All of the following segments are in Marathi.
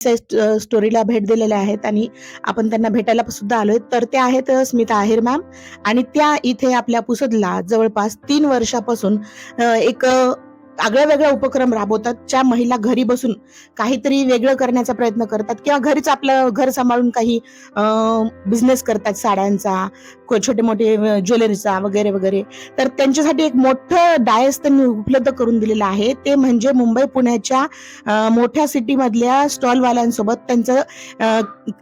स्टोरीला भेट दिलेल्या आहेत आणि आपण त्यांना भेटायला सुद्धा आलोय. तर त्या आहेत स्मिता आहेर मॅम आणि त्या इथे आपल्या पुसदला जवळपास तीन वर्षापासून एक आगळ्या वेगळ्या उपक्रम राबवतात ज्या महिला घरी बसून काहीतरी वेगळं करण्याचा प्रयत्न करतात किंवा घरीच आपलं घर सांभाळून काही बिझनेस करतात साड्यांचा छोटे मोठे ज्वेलरीचा वगैरे वगैरे. तर त्यांच्यासाठी एक मोठं डायस त्यांनी उपलब्ध करून दिलेलं आहे. ते म्हणजे मुंबई पुण्याच्या मोठ्या सिटीमधल्या स्टॉलवाल्यांसोबत त्यांचं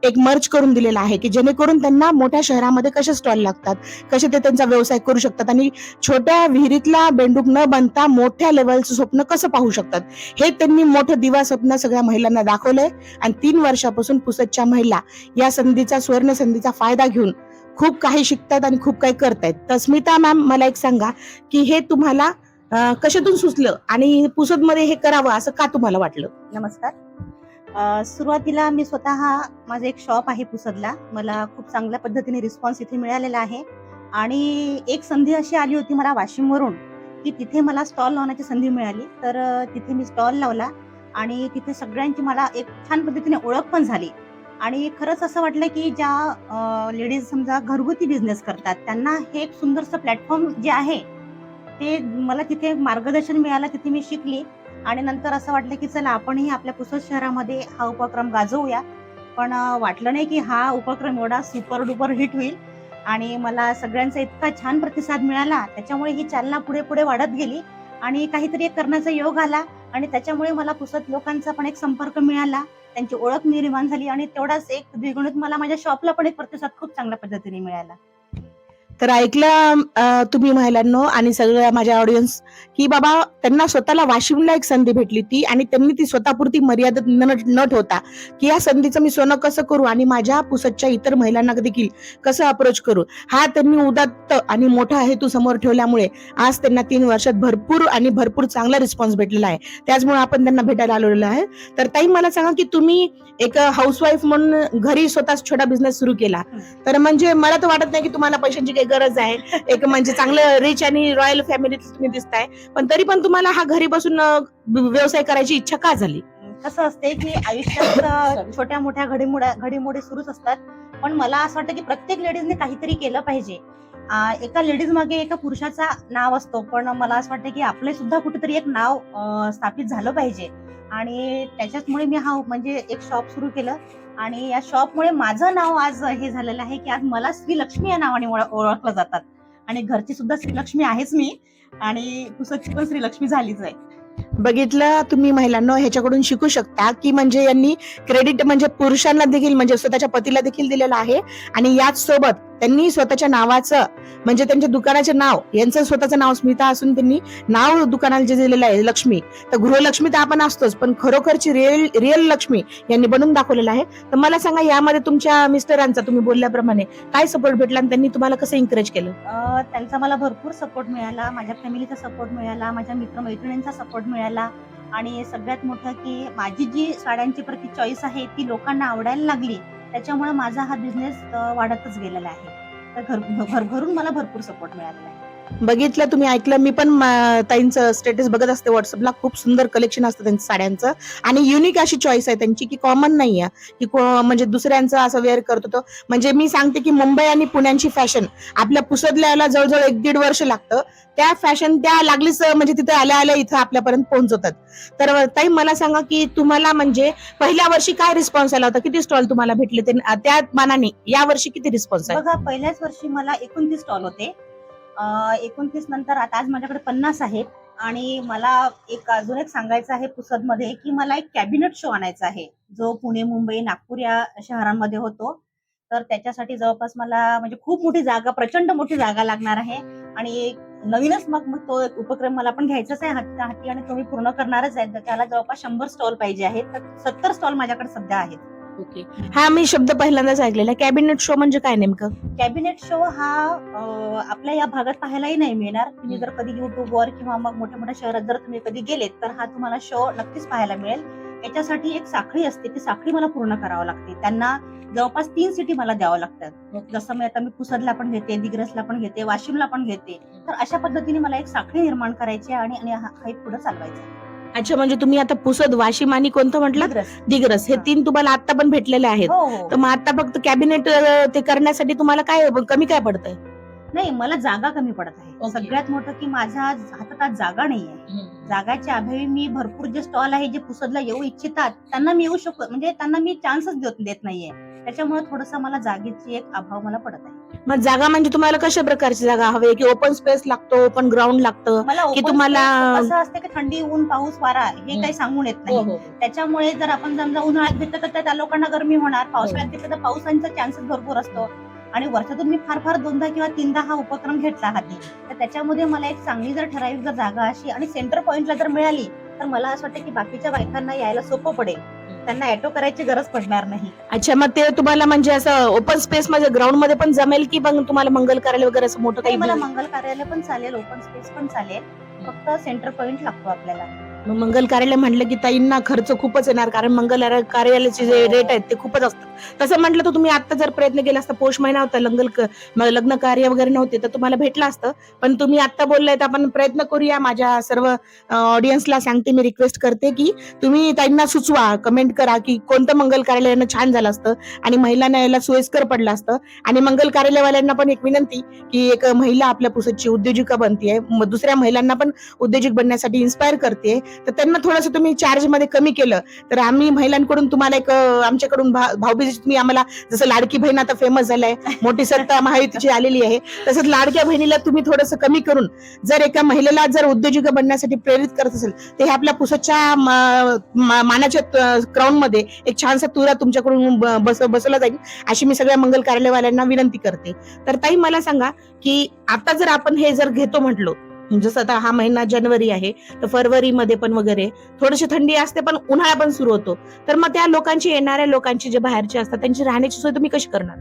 एक मर्ज करून दिलेला आहे की जेणेकरून त्यांना मोठ्या शहरामध्ये कसे स्टॉल लागतात कसे ते त्यांचा व्यवसाय करू शकतात आणि छोट्या विहिरीतला बेंडूक न बनता मोठ्या लेवलचं स्वप्न कसं पाहू शकतात? हे त्यांनी मोठं दिवा स्वप्न सगळ्या महिलांना दाखवलंय आणि तीन वर्षापासून पुसदच्या महिला या संधीचा सुवर्ण संधीचा फायदा घेऊन खूप काही शिकतात आणि खूप काही करतायत. तर स्मिता मॅम मला एक सांगा की हे तुम्हाला कशातून सुचलं आणि पुसदमध्ये हे करावं असं का तुम्हाला वाटलं? नमस्कार. सुरुवातीला मी स्वतः माझं एक शॉप आहे पुसदला. मला खूप चांगल्या पद्धतीने रिस्पॉन्स इथे मिळालेला आहे. आणि एक संधी अशी आली होती मला वाशिमवरून की तिथे मला स्टॉल लावण्याची संधी मिळाली. तर तिथे मी स्टॉल लावला आणि तिथे सगळ्यांची मला एक छान पद्धतीने ओळख पण झाली. आणि खरंच असं वाटलं की ज्या लेडीज समजा घरगुती बिझनेस करतात त्यांना हे एक सुंदरसं प्लॅटफॉर्म जे आहे ते मला तिथे मार्गदर्शन मिळालं तिथे मी शिकली. आणि नंतर असं वाटलं की चला आपणही आपल्या पुसद शहरामध्ये हा उपक्रम गाजवूया. पण वाटलं नाही की हा उपक्रम एवढा सुपर डुपर हिट होईल. आणि मला सगळ्यांचा इतका छान प्रतिसाद मिळाला त्याच्यामुळे ही चालना पुढे पुढे वाढत गेली. आणि काहीतरी एक करण्याचा योग आला आणि त्याच्यामुळे मला पुसत लोकांचा पण एक संपर्क मिळाला. त्यांची ओळख निर्माण झाली आणि तेवढाच एक द्विगुणित मला माझ्या शॉपला पण एक प्रतिसाद खूप चांगल्या पद्धतीने मिळाला. तर ऐकलं तुम्ही महिलांनो आणि सगळ्या माझ्या ऑडियन्स की बाबा त्यांना स्वतःला वाशिमला एक संधी भेटली ती आणि त्यांनी ती स्वतःपुरती मर्यादित न न ठेवता की या संधीचं मी सोनं कसं करू आणि माझ्या पुसदच्या इतर महिलांना देखील कसं अप्रोच करू? हा त्यांनी उदात्त आणि मोठा हेतू समोर ठेवल्यामुळे आज त्यांना तीन वर्षात भरपूर आणि भरपूर चांगला रिस्पॉन्स भेटलेला आहे. त्याचमुळे आपण त्यांना भेटायला आलेलो आहे. तर ताई मला सांगा की तुम्ही एक हाऊसवाईफ म्हणून घरी स्वतः छोटा बिझनेस सुरू केला. तर म्हणजे मला तर वाटत नाही की तुम्हाला पैशांची काही गरज आहे. एक म्हणजे चांगलं रिच आणि रॉयल फॅमिली तुम्ही दिसताय. पण तरी पण तुम्हाला हा घरी बसून व्यवसाय करायची इच्छा का झाली? कसं असते की आयुष्यात छोट्या मोठ्या घडीमोड्या घडीमोडी सुरूच असतात. पण मला असं वाटतं की प्रत्येक लेडीजने काहीतरी केलं पाहिजे. एका लेडीज मागे एका पुरुषाचा नाव असतो. पण मला असं वाटतं की आपले सुद्धा कुठेतरी एक नाव स्थापित झालं पाहिजे. आणि त्याच्याचमुळे मी हा म्हणजे एक शॉप सुरू केलं. आणि या शॉपमुळे माझं नाव आज हे झालेलं आहे की आज मला श्रीलक्ष्मी या नावाने ओळखलं जातात. आणि घरची सुद्धा श्रीलक्ष्मी आहेच मी. आणि पुसदची पण श्रीलक्ष्मी झालीच आहे. बघितलं तुम्ही महिलांना ह्याच्याकडून शिकू शकता की म्हणजे यांनी क्रेडिट म्हणजे पुरुषांना देखील म्हणजे स्वतःच्या पतीला देखील दिलेलं आहे. आणि याच सोबत त्यांनी स्वतःच्या नावाचं म्हणजे त्यांच्या दुकानाचे नाव यांचं स्वतःचं नाव स्मिता असून त्यांनी नाव दुकानाला जे दिलेलं आहे लक्ष्मी. तर गृहलक्ष्मी तर आपण असतोच पण खरोखरची रिअल रिअल लक्ष्मी यांनी बनवून दाखवलेलं आहे. तर मला सांगा यामध्ये तुमच्या मिस्टरांचा तुम्ही बोलल्याप्रमाणे काय सपोर्ट भेटला आणि त्यांनी तुम्हाला कसं इन्करेज केलं? त्यांचा मला भरपूर सपोर्ट मिळाला माझ्या फॅमिलीचा सपोर्ट मिळाला माझ्या मित्रमैत्रिणींचा सपोर्ट मिळाला. आणि सगळ्यात मोठं की माझी जी साड्यांची प्रति चॉईस आहे ती लोकांना आवडायला लागली. त्याच्यामुळे माझा हा बिझनेस वाढतच गेलेला आहे. तर घर घरघरून मला भरपूर सपोर्ट मिळालेला आहे. बघितलं तुम्ही ऐकलं. मी पण मा- ताईंचं स्टेटस बघत असते व्हॉट्सअपला खूप सुंदर कलेक्शन असतं त्यांचं साड्यांचं. आणि युनिक अशी चॉईस आहे त्यांची की कॉमन नाही आहे की म्हणजे दुसऱ्यांचं असं वेअर करत होतो. म्हणजे मी सांगते की मुंबई आणि पुण्यांची फॅशन आपल्या पुसदल्याला जवळजवळ एक दीड वर्ष लागतं. त्या फॅशन त्या लागलीच म्हणजे तिथे आल्या आल्या इथं आपल्यापर्यंत पोहोचवतात. तर ताई मला सांगा की तुम्हाला म्हणजे पहिल्या वर्षी काय रिस्पॉन्स आला होता? किती स्टॉल तुम्हाला भेटले? ते त्या मानाने या वर्षी किती रिस्पॉन्स आहे? बघा पहिल्याच वर्षी मला एकोणतीस स्टॉल होते. एकोणतीस नंतर आता आज माझ्याकडे पन्नास आहेत. आणि मला एक अजून एक सांगायचं आहे पुसदमध्ये की मला एक कॅबिनेट शो आणायचा आहे. जो पुणे मुंबई नागपूर या शहरांमध्ये होतो. तर त्याच्यासाठी जवळपास मला म्हणजे खूप मोठी जागा प्रचंड मोठी जागा लागणार आहे. आणि एक नवीनच मग मग तो एक उपक्रम मला पण घ्यायचाच आहे हाती हाती आणि तुम्ही पूर्ण करणारच आहे. त्याला जवळपास शंभर स्टॉल पाहिजे आहेत. तर सत्तर स्टॉल माझ्याकडे सध्या आहेत. ओके. हा मी शब्द पहिल्यांदाच ऐकलेला. कॅबिनेट शो म्हणजे काय नेमकं? कॅबिनेट शो हा अं, आपल्या या भागात पाहायलाही नाही मिळणार. तुम्ही जर कधी युट्यूबवर किंवा मग मोठ्या मोठ्या शहरात जर तुम्ही कधी गेलेत तर हा तुम्हाला शो नक्कीच पाहायला मिळेल. याच्यासाठी एक साखळी असते. ती साखळी मला पूर्ण करावं लागते. त्यांना जवळपास तीन सिटी मला द्यावं लागतात. जसं मी आता मी पुसदला पण घेते दिग्रसला पण घेते वाशिमला पण घेते. तर अशा पद्धतीने मला एक साखळी निर्माण करायची आहे आणि आणि हा हा पुढे चालवायचा आहे. अच्छा म्हणजे तुम्ही आता पुसद वाशिम आणि कोणतं म्हटलं? दिग्रस. दिग्रस. हे हा. तीन तुम्हाला आता पण भेटलेले आहेत. हो हो. तर मग आता फक्त कॅबिनेट ते करण्यासाठी तुम्हाला काय कमी काय पडतंय? नाही मला जागा कमी पडत आहे. ओके. सगळ्यात मोठं की माझ्या हातात आज जागा नाहीये जागाच्या अभावी मी भरपूर जे स्टॉल आहे जे पुसदला येऊ इच्छितात त्यांना मी येऊ शकतो म्हणजे त्यांना मी चान्सच देत देत नाहीये. त्याच्यामुळे थोडस मला जागेची एक अभाव मला पडत आहे. मग जागा म्हणजे तुम्हाला कशा प्रकारची जागा हवी की ओपन स्पेस लागतो ओपन ग्राउंड लागतं? मला की तुम्हाला- कसं असते की थंडी ऊन पाऊस वारा हे काही सांगून येत नाही. त्याच्यामुळे जर आपण समजा उन्हाळ्यात घेतलं तर त्या लोकांना गरमी होणार. पावसाळ्यात घेतलं तर पावसाचा चान्सेस भरपूर असतो. आणि वर्षातून मी फार फार दोनदा किंवा तीनदा हा उपक्रम घेतला हाती तर त्याच्यामध्ये मला एक चांगली जर ठराविक जर जागा अशी आणि सेंटर पॉइंटला जर मिळाली तर मला असं वाटतं की बाकीच्या बायकांना यायला सोपं पडेल. त्यांना ऍटो करायची गरज पडणार नाही. अच्छा मग ते तुम्हाला म्हणजे असं ओपन स्पेस मध्ये ग्राउंडमध्ये पण जमेल की मग तुम्हाला मंगल कार्यालय वगैरे असं मोठं काही काही मला मंगल कार्यालय पण चालेल ओपन स्पेस पण चालेल. फक्त सेंटर पॉइंट लागतो आपल्याला. मग मंगल कार्यालय म्हटलं की ताईंना खर्च खूपच येणार कारण मंगल कार्यालयाचे जे रेट आहेत ते खूपच असतात. तसं म्हटलं तर तुम्ही आता जर प्रयत्न केला असता पोष महिना होता लंगल लग्न कार्य वगैरे नव्हते तर तुम्हाला भेटलं असतं. पण तुम्ही आता बोललाय तर आपण प्रयत्न करूया. माझ्या सर्व ऑडियन्सला सांगते मी रिक्वेस्ट करते की तुम्ही ताईंना सुचवा कमेंट करा की कोणतं मंगल कार्यालयानं छान झालं असतं आणि महिलांना यायला सोयीस्कर पडलं असतं. आणि मंगल कार्यालयवाल्यांना पण एक विनंती की एक महिला आपल्या पुसदची उद्योजिका बनते दुसऱ्या महिलांना पण उद्योजक बनण्यासाठी इन्स्पायर करते तर त्यांना थोडंसं तुम्ही चार्जमध्ये कमी केलं तर आम्ही महिलांकडून तुम्हाला एक आमच्याकडून भाऊबीज तुम्ही आम्हाला जसं लाडकी बहीण आता फेमस झालाय मोठी सत्ता महायुतीची आलेली आहे तसंच लाडक्या बहिणीला तुम्ही थोडंसं कमी करून जर एका महिलेला जर उद्योजिका बनण्यासाठी प्रेरित करत असेल तर हे आपल्या पुसच्या मानाच्या क्राऊन मध्ये एक छानसा तुरा तुमच्याकडून बस बसवला जाईल अशी मी सगळ्या मंगल कार्यालयवाल्यांना विनंती करते. तर ताई मला सांगा की आता जर आपण हे जर घेतो म्हटलो जसं आता हा महिना जानेवारी आहे तर फरवरीमध्ये पण वगैरे थोडीशी थंडी असते पण उन्हाळा पण सुरू होतो. तर मग त्या लोकांची येणाऱ्या लोकांची जे बाहेरचे असतात त्यांची राहण्याची सोय तुम्ही कशी करणार?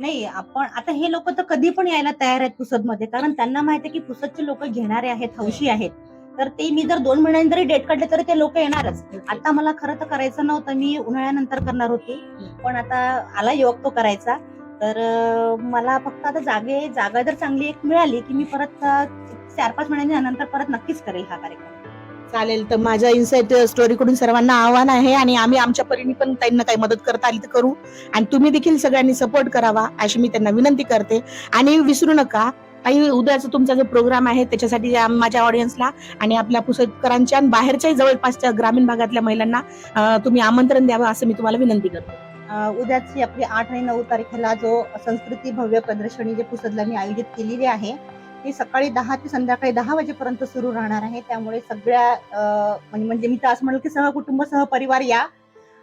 नाही आपण आता हे लोक तर कधी पण यायला तयार आहेत पुसदमध्ये कारण त्यांना माहिती आहे की पुसदचे लोक घेणारे आहेत हौशी आहेत. तर ते मी जर दोन महिन्यांनी जरी डेट काढले तरी ते लोक येणारच. आता मला खरं तर करायचं नव्हतं मी उन्हाळ्यानंतर करणार होती. पण आता आला योग तो करायचा. तर मला फक्त आता जागे जागा जर चांगली एक मिळाली की मी परत चार पाच महिन्यानंतर परत नक्कीच करेल हा कार्यक्रम. चालेल तर माझ्या इन्साइट स्टोरी कडून सर्वांना आव्हान आहे आणि आम्ही आमच्या परीने पण त्यांना काही मदत करता आली तर करू. आणि तुम्ही देखील सगळ्यांनी सपोर्ट करावा अशी मी त्यांना विनंती करते. आणि विसरू नका काही उद्याचा तुमचा जो प्रोग्राम आहे त्याच्यासाठी माझ्या ऑडियन्सला आणि आपल्या पुसदकरांच्या आणि बाहेरच्याही जवळपासच्या ग्रामीण भागातल्या महिलांना तुम्ही आमंत्रण द्यावं असं मी तुम्हाला विनंती करते. उद्याची आपली आठ आणि नऊ तारखेला जो संस्कृती भव्य प्रदर्शनी जे पुसदला मी आयोजित केलेली आहे ती सकाळी दहा ते संध्याकाळी दहा वाजेपर्यंत सुरू राहणार आहे. त्यामुळे सगळ्या म्हणजे म्हणजे मी तर असं म्हणेल की सहकुटुंब सहपरिवार या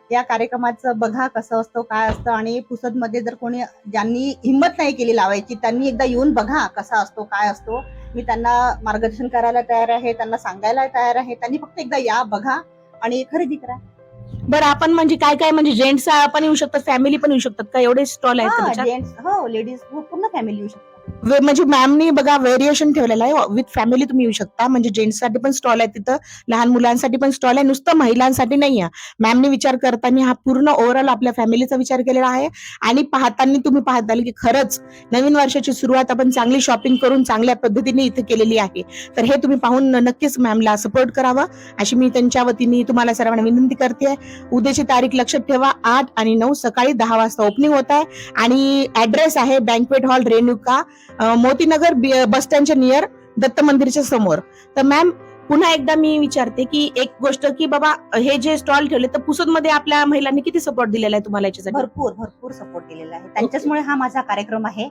या कार्यक्रमाचं बघा कसं असतं काय असतं आणि पुसदमध्ये जर कोणी ज्यांनी हिंमत नाही केली लावायची त्यांनी एकदा येऊन बघा कसा असतो काय असतो. मी त्यांना मार्गदर्शन करायला तयार आहे त्यांना सांगायला तयार आहे. त्यांनी फक्त एकदा या बघा आणि खरेदी करा. बरं आपण म्हणजे काय काय म्हणजे जेंट्स पण येऊ शकतात फॅमिली पण येऊ शकतात का? एवढे स्टॉल आहेत हा? जेंट्स हो लेडीज पूर्ण फॅमिली येऊ शकतात. म्हणजे मॅमनी बघा व्हेरिएशन ठेवलेलं आहे. विथ फॅमिली तुम्ही येऊ शकता. म्हणजे जेंट्ससाठी पण स्टॉल आहे तिथं. लहान मुलांसाठी पण स्टॉल आहे. नुसतं महिलांसाठी नाही आहे. मॅमनी विचार करताना हा पूर्ण ओव्हरऑल आपल्या फॅमिलीचा विचार केलेला आहे. आणि पाहताना तुम्ही पाहताल की खरंच नवीन वर्षाची सुरुवात आपण चांगली शॉपिंग करून चांगल्या पद्धतीने इथे केलेली आहे. तर हे तुम्ही पाहून नक्कीच मॅमला सपोर्ट करावं. अशी मी त्यांच्या वतीने तुम्हाला सर्वांना विनंती करते. उद्याची तारीख लक्षात ठेवा. आठ आणि नऊ सकाळी दहा वाजता ओपनिंग होत आहे. आणि ऍड्रेस आहे banquet hall Renuka. Motinagar bus स्टँडच्या near Datta मंदिरच्या समोर. तर मॅम पुन्हा एकदा मी विचारते की एक गोष्ट की बाबा हे जे स्टॉल ठेवले तर पुसदमध्ये आपल्या महिलांनी किती सपोर्ट दिलेला आहे तुम्हाला याच्यासाठी? भरपूर भरपूर सपोर्ट दिलेला आहे. त्यांच्याचमुळे हा माझा कार्यक्रम आहे.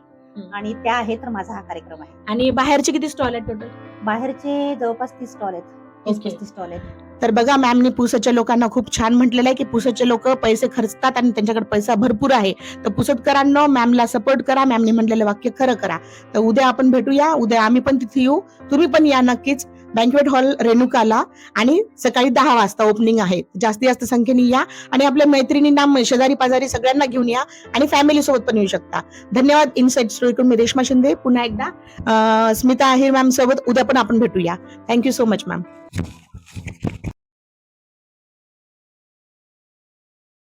आणि त्या आहे तर माझा हा कार्यक्रम आहे. आणि बाहेरचे किती स्टॉल आहेत टोटल बाहेरचे जवळपास तीस स्टॉल आहेत. तीस स्टॉल आहेत. तर बघा मॅमनी पुसदच्या लोकांना खूप छान म्हटलेलं आहे की पुसदचे लोक पैसे खर्चतात आणि त्यांच्याकडे पैसा भरपूर आहे. तर पुसदकरांनो मॅमला सपोर्ट करा. मॅमने म्हटलेलं वाक्य खरं करा. तर उद्या आपण भेटूया. उद्या आम्ही पण तिथे येऊ. तुम्ही पण या नक्कीच. बँकवेट हॉल रेणुकाला. आणि सकाळी दहा वाजता ओपनिंग आहे. जास्तीत जास्त संख्येने या. आणि आपल्या मैत्रिणींना शेजारी पाजारी सगळ्यांना घेऊन या. आणि फॅमिली सोबत पण येऊ शकता. धन्यवाद. इनसाइट स्टोरीकडून मी रेश्मा शिंदे. पुन्हा एकदा स्मिता आहे मॅम सोबत उद्या पण आपण भेटूया. Thank you so much ma'am